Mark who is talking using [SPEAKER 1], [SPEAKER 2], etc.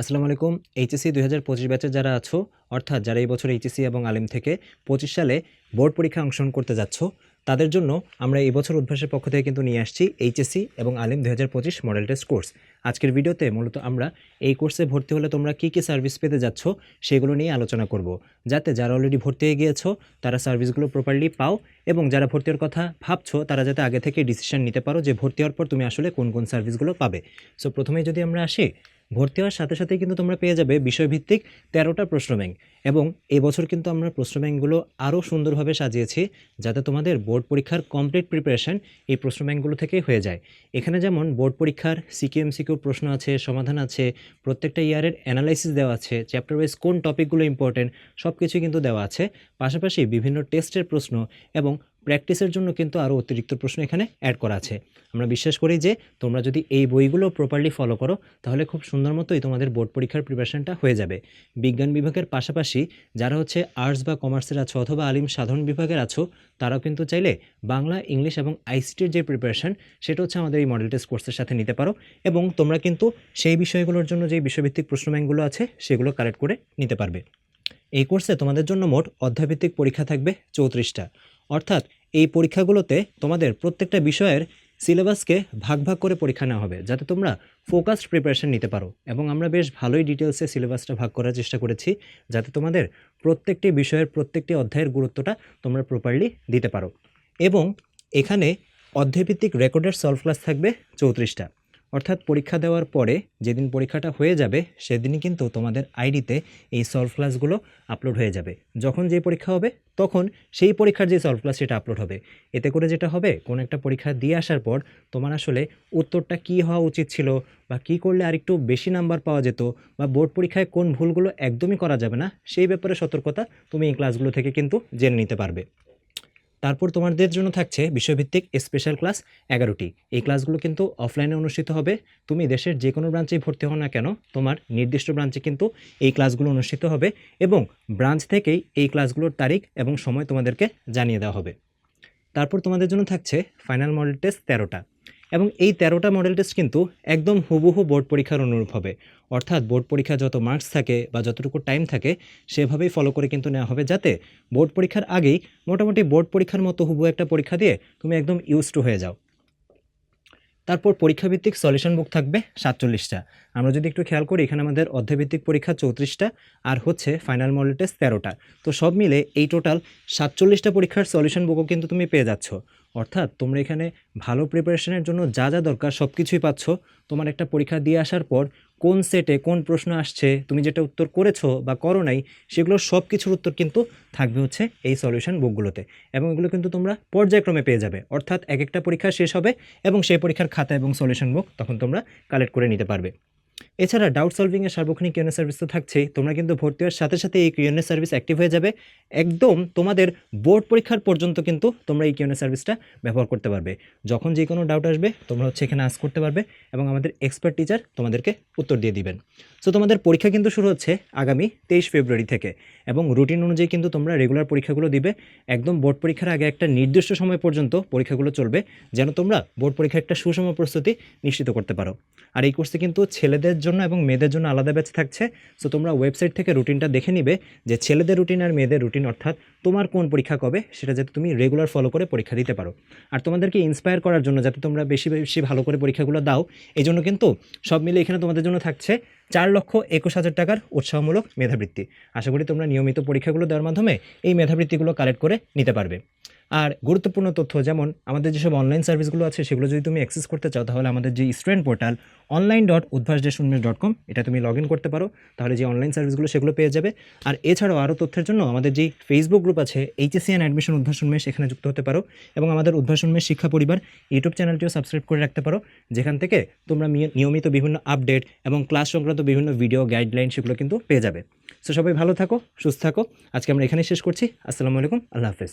[SPEAKER 1] আসসালামু আলাইকুম। এইচএসসি দুই হাজার পঁচিশ ব্যাচের যারা আছো, অর্থাৎ যারা এই বছর এইচএসসি এবং আলিম থেকে পঁচিশ সালে বোর্ড পরীক্ষা অংশগ্রহণ করতে যাচ্ছ, তাদের জন্য আমরা এই বছর উদ্ভাসের পক্ষ থেকে কিন্তু নিয়ে আসছি এইচএসসি এবং আলিম দুই হাজার পঁচিশ মডেল টেস্ট কোর্স। আজকের ভিডিওতে মূলত আমরা এই কোর্সে ভর্তি হলে তোমরা কী কী সার্ভিস পেতে যাচ্ছ, সেগুলো নিয়ে আলোচনা করব। যাতে যারা অলরেডি ভর্তি হয়ে গিয়েছো, তারা সার্ভিসগুলো প্রপারলি পাও এবং যারা ভর্তি হওয়ার কথা ভাবছ, তারা যাতে আগে থেকে ডিসিশন নিতে পারো যে ভর্তি হওয়ার পর তুমি আসলে কোন কোন সার্ভিসগুলো পাবে। সো প্রথমেই যদি আমরা আসি ভর্তি হওয়ার সাথে সাথেই কিন্তু তোমরা পেয়ে যাবে বিষয়ভিত্তিক তেরোটা প্রশ্ন ব্যাংক এবং এবছর কিন্তু আমরা প্রশ্ন ব্যাংকগুলো আরও সুন্দরভাবে সাজিয়েছি যাতে তোমাদের বোর্ড পরীক্ষার কমপ্লিট প্রিপারেশন এই প্রশ্ন ব্যাংকগুলো থেকে হয়ে যায়। এখানে যেমন বোর্ড পরীক্ষার সিকিউ এমসিকিউ প্রশ্ন আছে, সমাধান আছে, প্রত্যেকটা ইয়ারের অ্যানালাইসিস দেওয়া আছে চ্যাপ্টার ওয়াইজ কোন টপিকগুলো ইম্পর্টেন্ট সব কিছুই কিন্তু দেওয়া আছে। পাশাপাশি বিভিন্ন টেস্টের প্রশ্ন এবং প্র্যাকটিসের জন্য কিন্তু আরও অতিরিক্ত প্রশ্ন এখানে অ্যাড করা আছে। আমরা বিশ্বাস করি যে তোমরা যদি এই বইগুলো প্রপারলি ফলো করো, তাহলে খুব সুন্দর মতোই তোমাদের বোর্ড পরীক্ষার প্রিপারেশনটা হয়ে যাবে। বিজ্ঞান বিভাগের পাশাপাশি যারা হচ্ছে আর্টস বা কমার্সের আছো অথবা আলিম সাধারণ বিভাগের আছো, তারাও কিন্তু চাইলে বাংলা, ইংলিশ এবং আইসিটির যে প্রিপারেশন সেটা হচ্ছে আমাদের এই মডেল টেস্ট কোর্সের সাথে নিতে পারো এবং তোমরা কিন্তু সেই বিষয়গুলোর জন্য যে বিষয়ভিত্তিক প্রশ্ন ব্যাংকগুলো আছে, সেগুলো কালেক্ট করে নিতে পারবে। এই কোর্সে তোমাদের জন্য মোট অধ্যায়ভিত্তিক পরীক্ষা থাকবে চৌত্রিশটা। অর্থাৎ এই পরীক্ষাগুলোতে তোমাদের প্রত্যেকটা বিষয়ের সিলেবাসকে ভাগ ভাগ করে পরীক্ষা নেওয়া হবে, যাতে তোমরা ফোকাসড প্রিপারেশন নিতে পারো। এবং আমরা বেশ ভালোই ডিটেলসে সিলেবাসটা ভাগ করার চেষ্টা করেছি, যাতে তোমাদের প্রত্যেকটি বিষয়ের প্রত্যেকটি অধ্যায়ের গুরুত্বটা তোমরা প্রপারলি দিতে পারো। এবং এখানে অধ্যায়ভিত্তিক রেকর্ডের সলভ ক্লাস থাকবে চৌত্রিশটা। অর্থাৎ পরীক্ষা দেওয়ার পরে যেদিন পরীক্ষাটা হয়ে যাবে, সেদিনই কিন্তু তোমাদের আইডিতে এই সলভ ক্লাসগুলো আপলোড হয়ে যাবে। যখন যে পরীক্ষা হবে, তখন সেই পরীক্ষার যে সলভ ক্লাস সেটা আপলোড হবে। এতে করে যেটা হবে, কোনো একটা পরীক্ষা দিয়ে আসার পর তোমার আসলে উত্তরটা কী হওয়া উচিত ছিল বা কী করলে আরেকটু বেশি নাম্বার পাওয়া যেত বা বোর্ড পরীক্ষায় কোন ভুলগুলো একদমই করা যাবে না, সেই ব্যাপারে সতর্কতা তুমি এই ক্লাসগুলো থেকে কিন্তু জেনে নিতে পারবে। তারপর তোমাদের জন্য থাকছে বিশ্বভিত্তিক স্পেশাল ক্লাস এগারোটি। এই ক্লাসগুলো কিন্তু অফলাইনে অনুষ্ঠিত হবে। তুমি দেশের যে কোনো ব্রাঞ্চে ভর্তি হও না কেন, তোমার নির্দিষ্ট ব্রাঞ্চে কিন্তু এই ক্লাসগুলো অনুষ্ঠিত হবে এবং ব্রাঞ্চ থেকেই এই ক্লাসগুলোর তারিখ এবং সময় তোমাদেরকে জানিয়ে দেওয়া হবে। তারপর তোমাদের জন্য থাকছে ফাইনাল মডেল টেস্ট তেরোটা। এবং এই তেরোটা মডেল টেস্ট কিন্তু একদম হুবহু বোর্ড পরীক্ষার অনুরূপ হবে। অর্থাৎ বোর্ড পরীক্ষা যত মার্কস থাকে বা যতটুকু টাইম থাকে, সেভাবেই ফলো করে কিন্তু নেওয়া হবে যাতে বোর্ড পরীক্ষার আগেই মোটামুটি বোর্ড পরীক্ষার মতো হুবহু একটা পরীক্ষা দিয়ে তুমি একদম ইউজ টু হয়ে যাও। তারপর পরীক্ষাভিত্তিক সলিউশন বুক থাকবে সাতচল্লিশটা। আমরা যদি একটু খেয়াল করি, এখানে আমাদের অধ্যায়ভিত্তিক পরীক্ষা চৌত্রিশটা আর হচ্ছে ফাইনাল মডেল টেস্ট তেরোটা। তো সব মিলে এই টোটাল সাতচল্লিশটা পরীক্ষার সলিউশন বুকও কিন্তু তুমি পেয়ে যাচ্ছ। অর্থাৎ তোমরা এখানে ভালো প্রিপারেশনের জন্য যা যা দরকার সব কিছুই পাচ্ছ। তোমার একটা পরীক্ষা দিয়ে আসার পর কোন সেটে কোন প্রশ্ন আসছে, তুমি যেটা উত্তর করেছ বা করো নাই, সেগুলো সব কিছুর উত্তর কিন্তু থাকবে হচ্ছে এই সলিউশন বুকগুলোতে এবং এগুলো কিন্তু তোমরা পর্যায়ক্রমে পেয়ে যাবে। অর্থাৎ এক একটা পরীক্ষা শেষ হবে এবং সেই পরীক্ষার খাতা এবং সলিউশন বুক তখন তোমরা কালেক্ট করে নিতে পারবে। এছাড়া ডাউট সলভিংয়ের সার্বক্ষণিক কিউএনএ সার্ভিস তো থাকছেই। তোমরা কিন্তু ভর্তি হওয়ার সাথে সাথে এই কিউএনএ সার্ভিস অ্যাক্টিভ হয়ে যাবে। একদম তোমাদের বোর্ড পরীক্ষার পর্যন্ত কিন্তু তোমরা এই কিউএনএ সার্ভিসটা ব্যবহার করতে পারবে। যখন যে কোনো ডাউট আসবে, তোমরা হচ্ছে এখানে আস করতে পারবে এবং আমাদের এক্সপার্ট টিচার তোমাদেরকে উত্তর দিয়ে দিবেন। সো তোমাদের পরীক্ষা কিন্তু শুরু হচ্ছে আগামী তেইশ ফেব্রুয়ারি থেকে এবং রুটিন অনুযায়ী কিন্তু তোমরা রেগুলার পরীক্ষাগুলো দিবে। একদম বোর্ড পরীক্ষার আগে একটা নির্দিষ্ট সময় পর্যন্ত পরীক্ষাগুলো চলবে যেন তোমরা বোর্ড পরীক্ষার একটা সুষম প্রস্তুতি নিশ্চিত করতে পারো। আর এই কোর্সে কিন্তু ছেলেদের জন্য এবং মেয়েদের জন্য আলাদা ব্যাচ থাকছে। সো তোমরা ওয়েবসাইট থেকে রুটিনটা দেখে নিবে যে ছেলেদের রুটিন আর মেয়েদের রুটিন অর্থাৎ তোমার কোন পরীক্ষা কবে, সেটা যাতে তুমি রেগুলার ফলো করে পরীক্ষা দিতে পারো। আর তোমাদেরকে ইন্সপায়ার করার জন্য, যাতে তোমরা বেশি বেশি ভালো করে পরীক্ষাগুলো দাও এই জন্য কিন্তু সব মিলে এখানে তোমাদের জন্য থাকছে চার লক্ষ একুশ হাজার টাকার উৎসাহমূলক মেধাবৃত্তি। আশা করি তোমরা নিয়মিত পরীক্ষাগুলো দেওয়ার মাধ্যমে এই মেধাবৃত্তিগুলো কালেক্ট করে নিতে পারবে। আর গুরুত্বপূর্ণ তথ্য যেমন, আমাদের যেসব অনলাইন সার্ভিসগুলো আছে, সেগুলো যদি তুমি অ্যাক্সেস করতে চাও, তাহলে আমাদের যে student portal online dot Udvash day শূন্য ডট কম এটা তুমি লগ ইন করতে পারো। তাহলে যে অনলাইন সার্ভিসগুলো সেগুলো পেয়ে যাবে। আর এছাড়াও আরও তথ্যের জন্য আমাদের যে ফেসবুক গ্রুপ আছে এইচএসসি অ্যান্ড অ্যাডমিশন উদ্ভাসন মেশ এখানে যুক্ত হতে পারো। এবং আমাদের উদ্ভাসন মেশ শিক্ষা পরিবার ইউটিউব চ্যানেলটিও সাবস্ক্রাইব করে রাখতে পারো। যেখান থেকে তোমরা নিয়মিত বিভিন্ন আপডেট এবং ক্লাস সংক্রান্ত বিভিন্ন ভিডিও গাইডলাইন সেগুলো কিন্তু পেয়ে যাবে। সো সবাই ভালো থাকো, সুস্থ থাকো। আজকে আমরা এখানে শেষ করছি। আসসালামু আলাইকুম, আল্লাহ হাফেজ।